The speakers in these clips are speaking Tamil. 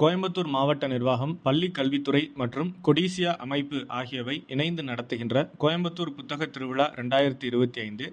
கோயம்புத்தூர் மாவட்ட நிர்வாகம் பள்ளி கல்வித்துறை மற்றும் கொடிசியா அமைப்பு ஆகியவை இணைந்து நடத்துகின்ற கோயம்புத்தூர் புத்தக திருவிழா ரெண்டாயிரத்தி இருபத்தி ஐந்து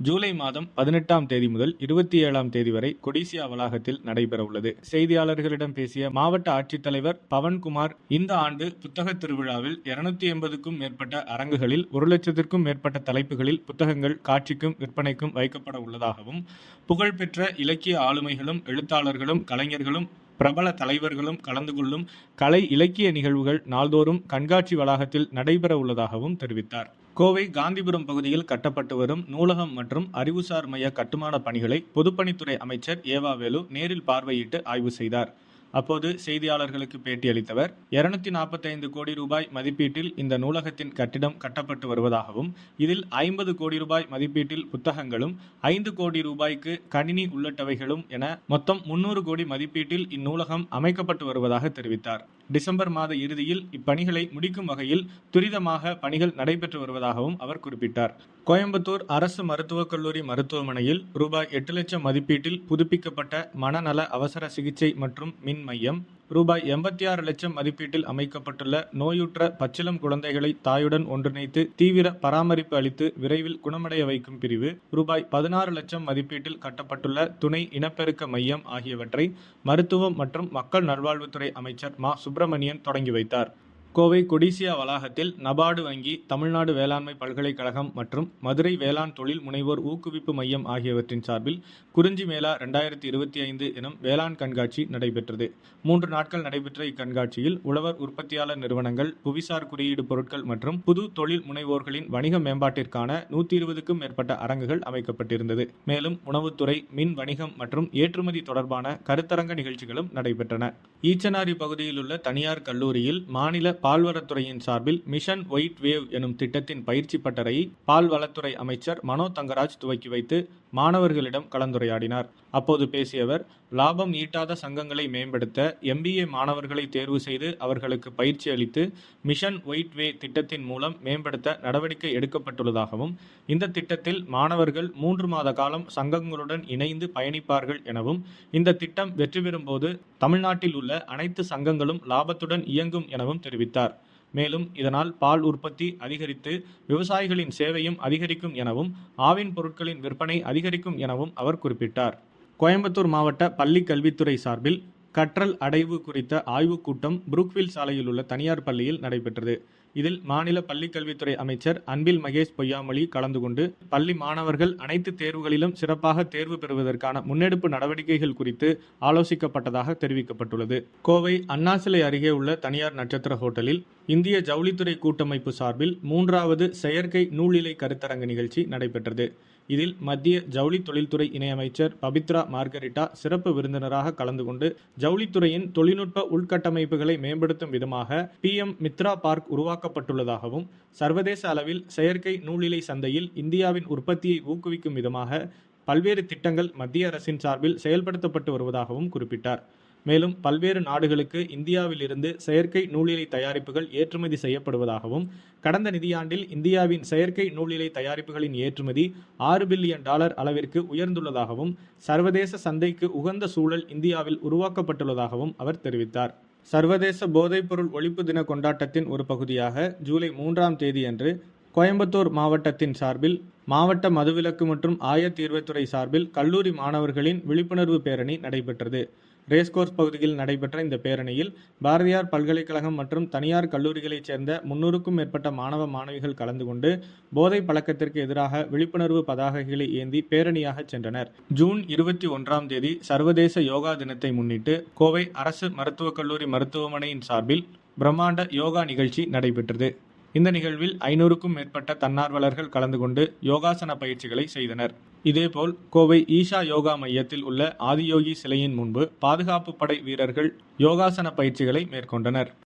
ஜூலை மாதம் பதினெட்டாம் தேதி முதல் இருபத்தி ஏழாம் தேதி வரை கொடிசியா வளாகத்தில் நடைபெறவுள்ளது. செய்தியாளர்களிடம் பேசிய மாவட்ட ஆட்சித்தலைவர் பவன்குமார் இந்த ஆண்டு புத்தக திருவிழாவில் இருநூத்தி எண்பதுக்கும் மேற்பட்ட அரங்குகளில் ஒரு லட்சத்திற்கும் மேற்பட்ட தலைப்புகளில் புத்தகங்கள் காட்சிக்கும் விற்பனைக்கும் வைக்கப்பட உள்ளதாகவும் புகழ்பெற்ற இலக்கிய ஆளுமைகளும் எழுத்தாளர்களும் கலைஞர்களும் பிரபல தலைவர்களும் கலந்து கொள்ளும் கலை இலக்கிய நிகழ்வுகள் நாள்தோறும் கண்காட்சி வளாகத்தில் நடைபெற உள்ளதாகவும் தெரிவித்தார். கோவை காந்திபுரம் பகுதியில் கட்டப்பட்டு வரும் நூலகம் மற்றும் அறிவுசார் மைய கட்டுமான பணிகளை பொதுப்பணித்துறை அமைச்சர் ஏவாவேலு நேரில் பார்வையிட்டு ஆய்வு செய்தார். அப்போது செய்தியாளர்களுக்கு பேட்டியளித்தவர் இருநூத்தி நாற்பத்தைந்து கோடி ரூபாய் மதிப்பீட்டில் இந்த நூலகத்தின் கட்டிடம் கட்டப்பட்டு வருவதாகவும் இதில் ஐம்பது கோடி ரூபாய் மதிப்பீட்டில் புத்தகங்களும் ஐந்து கோடி ரூபாய்க்கு கணினி உள்ளிட்டவைகளும் என மொத்தம் முன்னூறு கோடி மதிப்பீட்டில் இந்நூலகம் அமைக்கப்பட்டு வருவதாக தெரிவித்தார். டிசம்பர் மாத இறுதியில் இப்பணிகளை முடிக்கும் வகையில் துரிதமாக பணிகள் நடைபெற்று வருவதாகவும் அவர் குறிப்பிட்டார். கோயம்புத்தூர் அரசு மருத்துவக் கல்லூரி மருத்துவமனையில் ரூபாய் எட்டு லட்சம் மதிப்பீட்டில் புதுப்பிக்கப்பட்ட மனநல அவசர சிகிச்சை மற்றும் மின் மையம் ரூபாய் எண்பத்தி ஆறு லட்சம் மதிப்பீட்டில் அமைக்கப்பட்டுள்ள நோயுற்ற பச்சிலம் குழந்தைகளை தாயுடன் ஒன்றிணைத்து தீவிர பராமரிப்பு அளித்து விரைவில் குணமடைய வைக்கும் பிரிவு ரூபாய் பதினாறு லட்சம் மதிப்பீட்டில் கட்டப்பட்டுள்ள துணை இனப்பெருக்க மையம் ஆகியவற்றை மருத்துவம் மற்றும் மக்கள் நல்வாழ்வுத்துறை அமைச்சர் மா சுப்பிரமணியன் தொடங்கி வைத்தார். கோவை கொடிசியா வளாகத்தில் நபார்டு வங்கி தமிழ்நாடு வேளாண்மை பல்கலைக்கழகம் மற்றும் மதுரை வேளாண் தொழில் முனைவோர் ஊக்குவிப்பு மையம் ஆகியவற்றின் சார்பில் குறிஞ்சி மேளா ரெண்டாயிரத்தி இருபத்தி ஐந்து எனும் வேளாண் கண்காட்சி நடைபெற்றது. மூன்று நாட்கள் நடைபெற்ற இக்கண்காட்சியில் உழவர் உற்பத்தியாளர் நிறுவனங்கள் புவிசார் குறியீடு பொருட்கள் மற்றும் புது தொழில் முனைவோர்களின் வணிக மேம்பாட்டிற்கான நூற்றி இருபதுக்கும் மேற்பட்ட அரங்குகள் அமைக்கப்பட்டிருந்தது. மேலும் உணவுத்துறை மின் வணிகம் மற்றும் ஏற்றுமதி தொடர்பான கருத்தரங்க நிகழ்ச்சிகளும் நடைபெற்றன. ஈச்சனாரி பகுதியில் உள்ள தனியார் கல்லூரியில் மாநில பால்வளத்துறையின் சார்பில் மிஷன் ஒயிட் வேவ் எனும் திட்டத்தின் பயிற்சி பட்டறையை பால்வளத்துறை அமைச்சர் மனோ தங்கராஜ் துவக்கி வைத்து மாணவர்களிடம் கலந்துரையாடினார். அப்போது பேசியவர் லாபம் ஈட்டாத சங்கங்களை மேம்படுத்த எம்பிஏ மாணவர்களை தேர்வு செய்து அவர்களுக்கு பயிற்சி அளித்து மிஷன் ஒயிட் வே திட்டத்தின் மூலம் மேம்படுத்த நடவடிக்கை எடுக்கப்பட்டுள்ளதாகவும் இந்த திட்டத்தில் மாணவர்கள் மூன்று மாத காலம் சங்கங்களுடன் இணைந்து பயணிப்பார்கள் எனவும் இந்த திட்டம் வெற்றி பெறும்போது தமிழ்நாட்டில் உள்ள அனைத்து சங்கங்களும் லாபத்துடன் இயங்கும் எனவும் தெரிவித்தார். மேலும் இதனால் பால் உற்பத்தி அதிகரித்து விவசாயிகளின் சேவையும் அதிகரிக்கும் எனவும் ஆவின் பொருட்களின் விற்பனை அதிகரிக்கும் எனவும் அவர் குறிப்பிட்டார். கோயம்புத்தூர் மாவட்ட பள்ளி கல்வித்துறை சார்பில் கற்றல் அடைவு குறித்த ஆய்வுக் கூட்டம் புரூக்வில் சாலையில் உள்ள தனியார் பள்ளியில் நடைபெற்றது. இதில் மாநில பள்ளிக்கல்வித்துறை அமைச்சர் அன்பில் மகேஷ் பொய்யாமொழி கலந்து கொண்டு பள்ளி மாணவர்கள் அனைத்து தேர்வுகளிலும் சிறப்பாக தேர்வு பெறுவதற்கான முன்னெடுப்பு நடவடிக்கைகள் குறித்து ஆலோசிக்கப்பட்டதாக தெரிவிக்கப்பட்டுள்ளது. கோவை அண்ணாசிலை அருகே உள்ள தனியார் நட்சத்திர ஹோட்டலில் இந்திய ஜவுளித்துறை கூட்டமைப்பு சார்பில் மூன்றாவது செயற்கை நூலிலை கருத்தரங்கு நிகழ்ச்சி நடைபெற்றது. இதில் மத்திய ஜவுளி தொழில்துறை இணையமைச்சர் பபித்ரா மார்கரிட்டா சிறப்பு விருந்தினராக கலந்து கொண்டு ஜவுளித்துறையின் தொழில்நுட்ப உள்கட்டமைப்புகளை மேம்படுத்தும் விதமாக பி எம் மித்ரா பார்க் உருவாக்கப்பட்டுள்ளதாகவும் சர்வதேச அளவில் செயற்கை நூலிலை சந்தையில் இந்தியாவின் உற்பத்தியை ஊக்குவிக்கும் விதமாக பல்வேறு திட்டங்கள் மத்திய அரசின் சார்பில் செயல்படுத்தப்பட்டு வருவதாகவும் குறிப்பிட்டார். மேலும் பல்வேறு நாடுகளுக்கு இந்தியாவிலிருந்து செயற்கை நூலிலை தயாரிப்புகள் ஏற்றுமதி செய்யப்படுவதாகவும் கடந்த நிதியாண்டில் இந்தியாவின் செயற்கை நூலிலை தயாரிப்புகளின் ஏற்றுமதி ஆறு பில்லியன் டாலர் அளவிற்கு உயர்ந்துள்ளதாகவும் சர்வதேச சந்தைக்கு உகந்த சூழல் இந்தியாவில் உருவாக்கப்பட்டுள்ளதாகவும் அவர் தெரிவித்தார். சர்வதேச போதைப்பொருள் ஒழிப்பு தின கொண்டாட்டத்தின் ஒரு பகுதியாக ஜூலை மூன்றாம் தேதியன்று கோயம்புத்தூர் மாவட்டத்தின் சார்பில் மாவட்ட மதுவிலக்கு மற்றும் ஆயத்தீர்வைத்துறை சார்பில் கல்லூரி மாணவர்களின் விழிப்புணர்வு பேரணி நடைபெற்றது. ரேஸ்கோர்ஸ் பகுதியில் நடைபெற்ற இந்த பேரணியில் பாரதியார் பல்கலைக்கழகம் மற்றும் தனியார் கல்லூரிகளைச் சேர்ந்த முன்னூறுக்கும் மேற்பட்ட மாணவ மாணவிகள் கலந்து கொண்டு போதை பழக்கத்திற்கு எதிராக விழிப்புணர்வு பதாகைகளை ஏந்தி பேரணியாக சென்றனர். ஜூன் இருபத்தி ஒன்றாம் தேதி சர்வதேச யோகா தினத்தை முன்னிட்டு கோவை அரசு மருத்துவக் கல்லூரி மருத்துவமனையின் சார்பில் பிரம்மாண்ட யோகா நிகழ்ச்சி நடைபெற்றது. இந்த நிகழ்வில் ஐநூறுக்கும் மேற்பட்ட தன்னார்வலர்கள் கலந்து கொண்டு யோகாசன பயிற்சிகளை செய்தனர். இதேபோல் கோவை ஈஷா யோகா மையத்தில் உள்ள ஆதியோகி சிலையின் முன்பு பாதுகாப்பு படை வீரர்கள் யோகாசன பயிற்சிகளை மேற்கொண்டனர்.